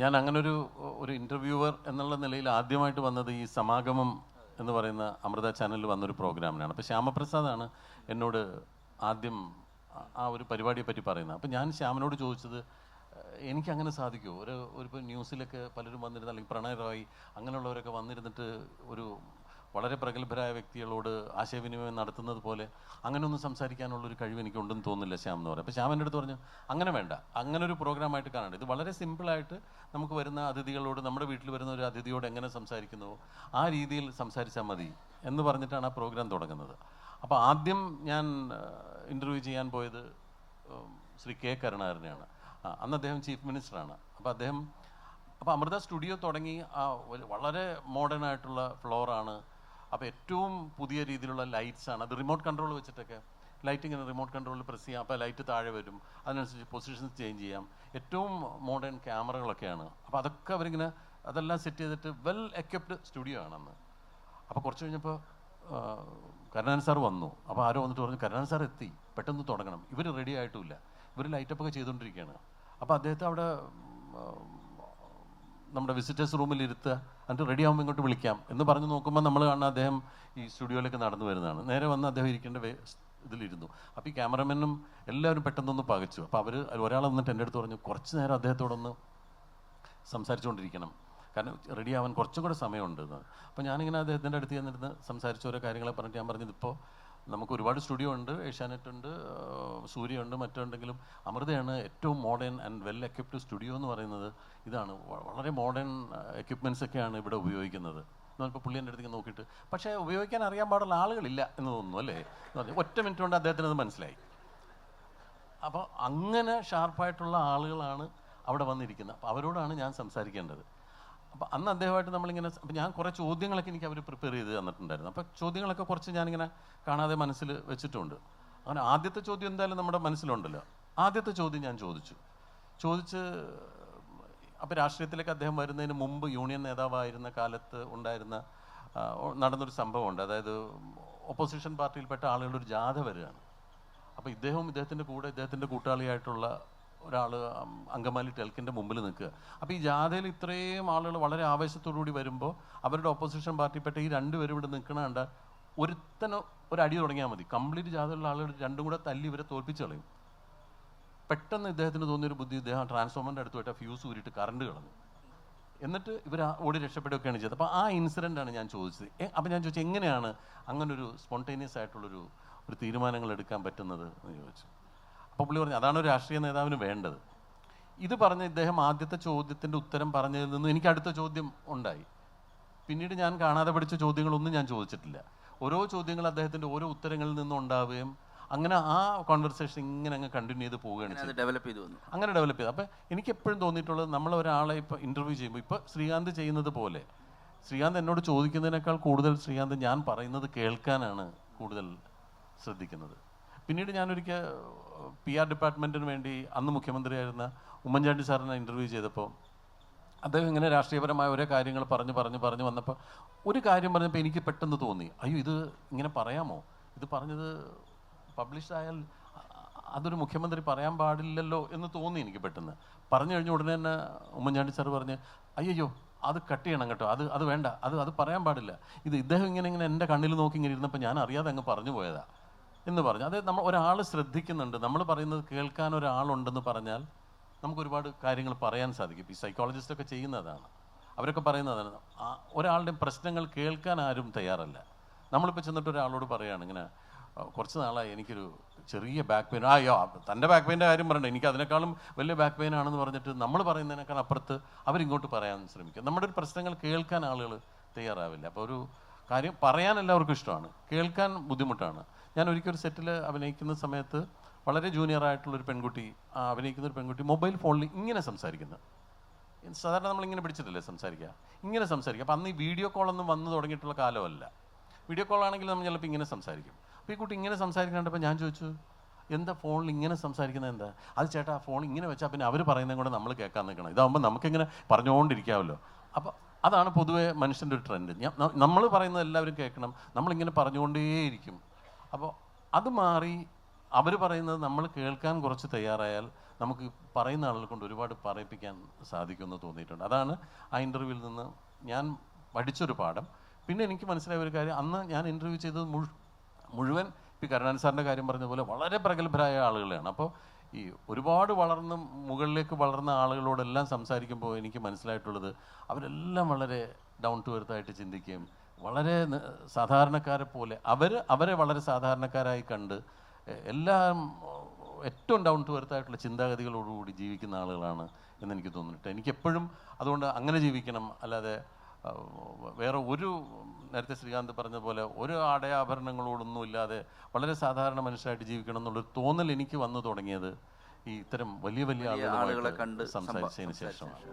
ഞാൻ അങ്ങനൊരു ഒരു ഇന്റർവ്യൂവർ എന്നുള്ള നിലയിൽ ആദ്യമായിട്ട് വന്നത് ഈ സമാഗമം എന്ന് പറയുന്ന അമൃത ചാനലിൽ വന്നൊരു പ്രോഗ്രാമിനാണ്. അപ്പോൾ ശ്യാമപ്രസാദാണ് എന്നോട് ആദ്യം ആ- ഒരു പരിപാടിയെ പറ്റി പറയുന്നത്. അപ്പോൾ ഞാൻ ശ്യാമനോട് ചോദിച്ചത് എനിക്ക് അങ്ങനെ സാധിക്കുമോ? ഒരു ഒരു ഇപ്പോൾ ന്യൂസിലൊക്കെ പലരും വന്നിരുന്ന അല്ലെങ്കിൽ പ്രണയ് അങ്ങനെയുള്ളവരൊക്കെ വന്നിരുന്നിട്ട് ഒരു വളരെ പ്രഗത്ഭരായ വ്യക്തികളോട് ആശയവിനിമയം നടത്തുന്നത് പോലെ അങ്ങനെ ഒന്നും സംസാരിക്കാനുള്ളൊരു കഴിവ് എനിക്കുണ്ടെന്ന് തോന്നുന്നില്ല ശ്യാം എന്ന് പറയും. അപ്പോൾ ശ്യാം എന്റെ അടുത്ത് പറഞ്ഞു അങ്ങനെ വേണ്ട. അങ്ങനെ ഒരു പ്രോഗ്രാമായിട്ട് കാണണം ഇത് വളരെ സിമ്പിളായിട്ട് നമുക്ക് വരുന്ന അതിഥികളോട് നമ്മുടെ വീട്ടിൽ വരുന്ന ഒരു അതിഥിയോട് എങ്ങനെ സംസാരിക്കുന്നുവോ ആ രീതിയിൽ സംസാരിച്ചാൽ മതി എന്ന് പറഞ്ഞിട്ടാണ് ആ പ്രോഗ്രാം തുടങ്ങുന്നത്. അപ്പോൾ ആദ്യം ഞാൻ ഇന്റർവ്യൂ ചെയ്യാൻ പോയത് ശ്രീ കെ കരുണാകരനെയാണ്. അന്ന് അദ്ദേഹം ചീഫ് മിനിസ്റ്ററാണ്. അപ്പോൾ അദ്ദേഹം അപ്പോൾ അമൃത സ്റ്റുഡിയോ തുടങ്ങി ആ വളരെ മോഡേൺ ആയിട്ടുള്ള ഫ്ലോറാണ് അപ്പോൾ ഏറ്റവും പുതിയ രീതിയിലുള്ള ലൈറ്റ്സ് ആണ്. അത് റിമോട്ട് കൺട്രോൾ വെച്ചിട്ടൊക്കെ ലൈറ്റിംഗ് റിമോട്ട് കൺട്രോളിൽ പ്രസ് ചെയ്യാം. അപ്പോൾ ലൈറ്റ് താഴെ വരും. അതിനനുസരിച്ച് പൊസിഷൻസ് ചേഞ്ച് ചെയ്യാം. ഏറ്റവും മോഡേൺ ക്യാമറകളൊക്കെയാണ് അപ്പോൾ അതൊക്കെ അവരിങ്ങനെ അതെല്ലാം സെറ്റ് ചെയ്തിട്ട് വെൽ എക്യുപ്ഡ് സ്റ്റുഡിയോ ആണെന്ന്. അപ്പോൾ കുറച്ച് കഴിഞ്ഞപ്പോൾ കരുണാൻ സാർ വന്നു. അപ്പോൾ ആരോ വന്നിട്ട് പറഞ്ഞു കരുണാൻ സാർ എത്തി. പെട്ടെന്ന് തുടങ്ങണം. ഇവർ റെഡി ആയിട്ടുമില്ല ഇവർ ലൈറ്റപ്പൊക്കെ ചെയ്തുകൊണ്ടിരിക്കുകയാണ് അപ്പോൾ അദ്ദേഹത്തെ അവിടെ നമ്മുടെ വിസിറ്റേഴ്സ് റൂമിൽ ഇരുത്തുക എന്നിട്ട് റെഡി ആകുമ്പോൾ ഇങ്ങോട്ട് വിളിക്കാം എന്ന് പറഞ്ഞ് നോക്കുമ്പോൾ നമ്മൾ കാണുന്ന അദ്ദേഹം ഈ സ്റ്റുഡിയോയിലേക്ക് നടന്നു വരുന്നതാണ്. നേരെ വന്ന് അദ്ദേഹം ഇരിക്കേണ്ട ഇതിലിരുന്നു. അപ്പോൾ ഈ ക്യാമറമാനും എല്ലാവരും പെട്ടെന്നൊന്ന് പകച്ചു. അപ്പോൾ അവർ ഒരാൾ വന്നിട്ട് എന്റെ അടുത്ത് പറഞ്ഞു കുറച്ച് നേരം അദ്ദേഹത്തോടൊന്ന് സംസാരിച്ചുകൊണ്ടിരിക്കണം കാരണം റെഡി ആവാൻ കുറച്ചും കൂടെ സമയമുണ്ട്. അപ്പോൾ ഞാനിങ്ങനെ അദ്ദേഹത്തിന്റെ അടുത്ത് ചെന്നിരുന്ന് സംസാരിച്ച ഓരോ കാര്യങ്ങളെ പറഞ്ഞിട്ട് ഞാൻ പറഞ്ഞത് ഇപ്പോൾ നമുക്ക് ഒരുപാട് സ്റ്റുഡിയോ ഉണ്ട് ഏഷ്യാനെറ്റ് ഉണ്ട് സൂര്യയുണ്ട് മറ്റുണ്ടെങ്കിലും അമൃതയാണ് ഏറ്റവും modern and well equipped studio എന്ന് പറയുന്നത്. ഇതാണ് വളരെ മോഡേൺ എക്യുപ്മെന്റ്സ് ഒക്കെയാണ് ഇവിടെ ഉപയോഗിക്കുന്നത്. ഇപ്പോൾ പുള്ളി എന്റെ അടുത്തേക്ക് നോക്കിയിട്ട് പക്ഷേ ഉപയോഗിക്കാൻ അറിയാൻ പാടുള്ള ആളുകളില്ല എന്ന് തോന്നുന്നു അല്ലേ. ഒറ്റ മിനിറ്റ് കൊണ്ട് അദ്ദേഹത്തിന് അത് മനസ്സിലായി. അപ്പോൾ അങ്ങനെ ഷാർപ്പായിട്ടുള്ള ആളുകളാണ് അവിടെ വന്നിരിക്കുന്നത്. അപ്പോൾ അവരോടാണ് ഞാൻ സംസാരിക്കേണ്ടത്. അപ്പോൾ അന്ന് അദ്ദേഹമായിട്ട് നമ്മളിങ്ങനെ അപ്പം ഞാൻ കുറേ ചോദ്യങ്ങളൊക്കെ എനിക്ക് അവർ പ്രിപ്പയർ ചെയ്ത് തന്നിട്ടുണ്ടായിരുന്നു. അപ്പോൾ ചോദ്യങ്ങളൊക്കെ കുറച്ച് ഞാനിങ്ങനെ കാണാതെ മനസ്സിൽ വെച്ചിട്ടുണ്ട്. അങ്ങനെ ആദ്യത്തെ ചോദ്യം എന്തായാലും നമ്മുടെ മനസ്സിലുണ്ടല്ലോ. ആദ്യത്തെ ചോദ്യം ഞാൻ ചോദിച്ചു. ചോദിച്ച് അപ്പോൾ രാഷ്ട്രീയത്തിലേക്ക് അദ്ദേഹം വരുന്നതിന് മുമ്പ് യൂണിയൻ നേതാവായിരുന്ന കാലത്ത് ഉണ്ടായിരുന്ന നടന്നൊരു സംഭവമുണ്ട്. അതായത് ഒപ്പോസിഷൻ പാർട്ടിയിൽപ്പെട്ട ആളുകളുടെ ഒരു ജാഥ വരികയാണ്. അപ്പോൾ ഇദ്ദേഹവും ഇദ്ദേഹത്തിന്റെ കൂടെ ഇദ്ദേഹത്തിന്റെ കൂട്ടാളിയായിട്ടുള്ള ഒരാൾ അങ്കമാലി ടെൽക്കിന്റെ മുമ്പിൽ നിൽക്കുക. അപ്പോൾ ഈ ജാഥയിൽ ഇത്രയും ആളുകൾ വളരെ ആവേശത്തോടുകൂടി വരുമ്പോൾ അവരുടെ ഓപ്പോസിഷൻ പാർട്ടിപ്പെട്ട ഈ രണ്ടുപേരും ഇവിടെ നിൽക്കണ കണ്ട ഒരുത്തന് ഒരു അടി തുടങ്ങിയാൽ മതി. കംപ്ലീറ്റ് ജാഥയിലുള്ള ആളുകൾ രണ്ടും കൂടെ തല്ലി ഇവരെ തോൽപ്പിച്ച് കളയും. പെട്ടെന്ന് ഇദ്ദേഹത്തിന് തോന്നിയൊരു ബുദ്ധി ഇദ്ദേഹം ട്രാൻസ്ഫോമറിന്റെ അടുത്ത് പോയിട്ട് ഫ്യൂസ് ഊരിയിട്ട് കറണ്ട് കളഞ്ഞു. എന്നിട്ട് ഇവർ ഓടി രക്ഷപ്പെടുകയൊക്കെയാണ് ചെയ്തത്. അപ്പോൾ ആ ഇൻസിഡന്റാണ് ഞാൻ ചോദിച്ചത്. അപ്പോൾ ഞാൻ ചോദിച്ചത് എങ്ങനെയാണ് അങ്ങനൊരു സ്പോണ്ടേനിയസ് ആയിട്ടുള്ളൊരു ഒരു തീരുമാനങ്ങൾ എടുക്കാൻ പറ്റുന്നത് എന്ന് ചോദിച്ചു. അപ്പോൾ പുള്ളി പറഞ്ഞു അതാണ് ഒരു രാഷ്ട്രീയ നേതാവിന് വേണ്ടത്. ഇത് പറഞ്ഞ ഇദ്ദേഹം ആദ്യത്തെ ചോദ്യത്തിന്റെ ഉത്തരം പറഞ്ഞതിൽ നിന്ന് എനിക്ക് അടുത്ത ചോദ്യം ഉണ്ടായി. പിന്നീട് ഞാൻ കാണാതെ പഠിച്ച ചോദ്യങ്ങളൊന്നും ഞാൻ ചോദിച്ചിട്ടില്ല. ഓരോ ചോദ്യങ്ങൾ അദ്ദേഹത്തിന്റെ ഓരോ ഉത്തരങ്ങളിൽ നിന്നും ഉണ്ടാവുകയും അങ്ങനെ ആ കോൺവെർസേഷൻ ഇങ്ങനെ അങ്ങ് കണ്ടിന്യൂ ചെയ്ത് പോവുകയാണ് ഡെവലപ്പ് ചെയ്തു വന്നു. അങ്ങനെ ഡെവലപ്പ് ചെയ്തു. അപ്പോൾ എനിക്ക് എപ്പോഴും തോന്നിയിട്ടുള്ളത് നമ്മൾ ഒരാളെ ഇപ്പോൾ ഇന്റർവ്യൂ ചെയ്യുമ്പോൾ ഇപ്പോൾ ശ്രീകാന്ത് ചെയ്യുന്നത് പോലെ ശ്രീകാന്ത് എന്നോട് ചോദിക്കുന്നതിനേക്കാൾ കൂടുതൽ ശ്രീകാന്ത് ഞാൻ പറയുന്നത് കേൾക്കാനാണ് കൂടുതൽ ശ്രദ്ധിക്കുന്നത്. പിന്നീട് ഞാനൊരിക്കൽ പി ആർ ഡിപ്പാർട്ട്മെന്റിന് വേണ്ടി അന്ന് മുഖ്യമന്ത്രിയായിരുന്ന ഉമ്മൻചാണ്ടി സാറിനെ ഇന്റർവ്യൂ ചെയ്തപ്പോൾ അദ്ദേഹം ഇങ്ങനെ രാഷ്ട്രീയപരമായ ഓരോ കാര്യങ്ങൾ പറഞ്ഞ് പറഞ്ഞ് പറഞ്ഞ് വന്നപ്പോൾ ഒരു കാര്യം പറഞ്ഞപ്പോൾ എനിക്ക് പെട്ടെന്ന് തോന്നി. അയ്യോ ഇത് ഇങ്ങനെ പറയാമോ? ഇത് പറഞ്ഞത് പബ്ലിഷ് ആയാൽ അതൊരു മുഖ്യമന്ത്രി പറയാൻ പാടില്ലല്ലോ എന്ന് തോന്നി എനിക്ക് പെട്ടെന്ന്. പറഞ്ഞു കഴിഞ്ഞ ഉടനെ തന്നെ ഉമ്മൻചാണ്ടി സാർ പറഞ്ഞ് അയ്യോ അത് കട്ട് ചെയ്യണം കേട്ടോ. അത് അത് വേണ്ട. അത് അത് പറയാൻ പാടില്ല. ഇത് ഇദ്ദേഹം ഇങ്ങനെ ഇങ്ങനെ എന്റെ കണ്ണിൽ നോക്കി ഇങ്ങനെ ഇരുന്നപ്പോൾ ഞാൻ അറിയാതെ അങ്ങ് പറഞ്ഞു പോയതാ. എന്ന് പറഞ്ഞു. അതായത് നമ്മൾ ഒരാൾ ശ്രദ്ധിക്കുന്നുണ്ട്. നമ്മൾ പറയുന്നത് കേൾക്കാൻ ഒരാളുണ്ടെന്ന് പറഞ്ഞാൽ നമുക്ക് ഒരുപാട് കാര്യങ്ങൾ പറയാൻ സാധിക്കും. ഈ സൈക്കോളജിസ്റ്റൊക്കെ ചെയ്യുന്നതാണ്. അവരൊക്കെ പറയുന്നതാണ് ഒരാളുടെ പ്രശ്നങ്ങൾ കേൾക്കാൻ ആരും തയ്യാറല്ല. നമ്മളിപ്പോൾ ചെന്നിട്ട് ഒരാളോട് പറയുകയാണ് ഇങ്ങനെ കുറച്ച് നാളായി എനിക്കൊരു ചെറിയ ബാക്ക് പെയിൻ ആയോ തന്റെ ബാക്ക് പെയിന്റെ കാര്യം പറയണ്ട. എനിക്ക് അതിനേക്കാളും വലിയ ബാക്ക് പെയിൻ ആണെന്ന് പറഞ്ഞിട്ട് നമ്മൾ പറയുന്നതിനേക്കാൾ അപ്പുറത്ത് അവരിങ്ങോട്ട് പറയാൻ ശ്രമിക്കും. നമ്മുടെ ഒരു പ്രശ്നങ്ങൾ കേൾക്കാൻ ആളുകൾ തയ്യാറാവില്ല. അപ്പോൾ ഒരു കാര്യം പറയാൻ എല്ലാവർക്കും ഇഷ്ടമാണ്. കേൾക്കാൻ ബുദ്ധിമുട്ടാണ്. ഞാൻ ഒരിക്കൽ ഒരു സെറ്റിൽ അഭിനയിക്കുന്ന സമയത്ത് വളരെ ജൂനിയർ ആയിട്ടുള്ള ഒരു പെൺകുട്ടി അഭിനയിക്കുന്ന ഒരു പെൺകുട്ടി മൊബൈൽ ഫോണിൽ ഇങ്ങനെ സംസാരിക്കുന്നത് സാധാരണ നമ്മൾ ഇങ്ങനെ പിടിച്ചിട്ടില്ലേ സംസാരിക്കുക ഇങ്ങനെ സംസാരിക്കുക അപ്പം അന്ന് ഈ വീഡിയോ കോളൊന്നും വന്നു തുടങ്ങിയിട്ടുള്ള കാലമല്ല. വീഡിയോ കോൾ ആണെങ്കിൽ നമ്മൾ ചിലപ്പോൾ ഇങ്ങനെ സംസാരിക്കും. അപ്പോൾ ഈ കുട്ടി ഇങ്ങനെ സംസാരിക്കണ്ടപ്പോൾ ഞാൻ ചോദിച്ചു എന്താ ഫോണിൽ ഇങ്ങനെ സംസാരിക്കുന്നത് എന്താ? അത് ചേട്ടാ ഫോൺ ഇങ്ങനെ വെച്ചാൽ പിന്നെ അവർ പറയുന്നതും കൂടെ നമ്മൾ കേൾക്കാൻ നിൽക്കണം. ഇതാകുമ്പോൾ നമുക്കിങ്ങനെ പറഞ്ഞുകൊണ്ടിരിക്കാമല്ലോ അപ്പോൾ അതാണ് പൊതുവേ മനുഷ്യന്റെ ഒരു ട്രെൻഡ് നമ്മൾ പറയുന്നത് എല്ലാവരും കേൾക്കണം. നമ്മളിങ്ങനെ പറഞ്ഞുകൊണ്ടേയിരിക്കും. അപ്പോൾ അത് മാറി അവർ പറയുന്നത് നമ്മൾ കേൾക്കാൻ കുറച്ച് തയ്യാറായാൽ നമുക്ക് പറയുന്ന ആളുകൾ കൊണ്ട് ഒരുപാട് പറയിപ്പിക്കാൻ സാധിക്കുമെന്ന് തോന്നിയിട്ടുണ്ട്. അതാണ് ആ ഇന്റർവ്യൂവിൽ നിന്ന് ഞാൻ പഠിച്ചൊരു പാഠം. പിന്നെ എനിക്ക് മനസ്സിലായ ഒരു കാര്യം അന്ന് ഞാൻ ഇന്റർവ്യൂ ചെയ്തത് മുഴുവൻ ഇപ്പോൾ കരുണാൻ സാറിന്റെ കാര്യം പറഞ്ഞതുപോലെ വളരെ പ്രഗത്ഭരായ ആളുകളാണ് അപ്പോൾ ഈ ഒരുപാട് വളർന്ന് മുകളിലേക്ക് വളർന്ന ആളുകളോടെല്ലാം സംസാരിക്കുമ്പോൾ എനിക്ക് മനസ്സിലായിട്ടുള്ളത് അവരെല്ലാം വളരെ ഡൗൺ ടു എർത്തായിട്ട് ചിന്തിക്കുകയും വളരെ സാധാരണക്കാരെ പോലെ അവർ അവരെ വളരെ സാധാരണക്കാരായി കണ്ട് എല്ലാം ഏറ്റവും ഡൗൺ ടു എർത്തായിട്ടുള്ള ചിന്താഗതികളോടുകൂടി ജീവിക്കുന്ന ആളുകളാണ് എന്നെനിക്ക് എനിക്ക് എനിക്കെപ്പോഴും അതുകൊണ്ട് അങ്ങനെ ജീവിക്കണം അല്ലാതെ വേറെ ഒരു നേരത്തെ ശ്രീകാന്ത് പറഞ്ഞ പോലെ ഒരു ആടയാഭരണങ്ങളോടൊന്നും ഇല്ലാതെ വളരെ സാധാരണ മനുഷ്യരായിട്ട് ജീവിക്കണം എന്നുള്ളൊരു തോന്നൽ എനിക്ക് വന്നു തുടങ്ങിയത് ഈ ഇത്തരം വലിയ വലിയ ആളുകളെ കണ്ട് സംസാരിച്ചതിന് ശേഷമാണ്.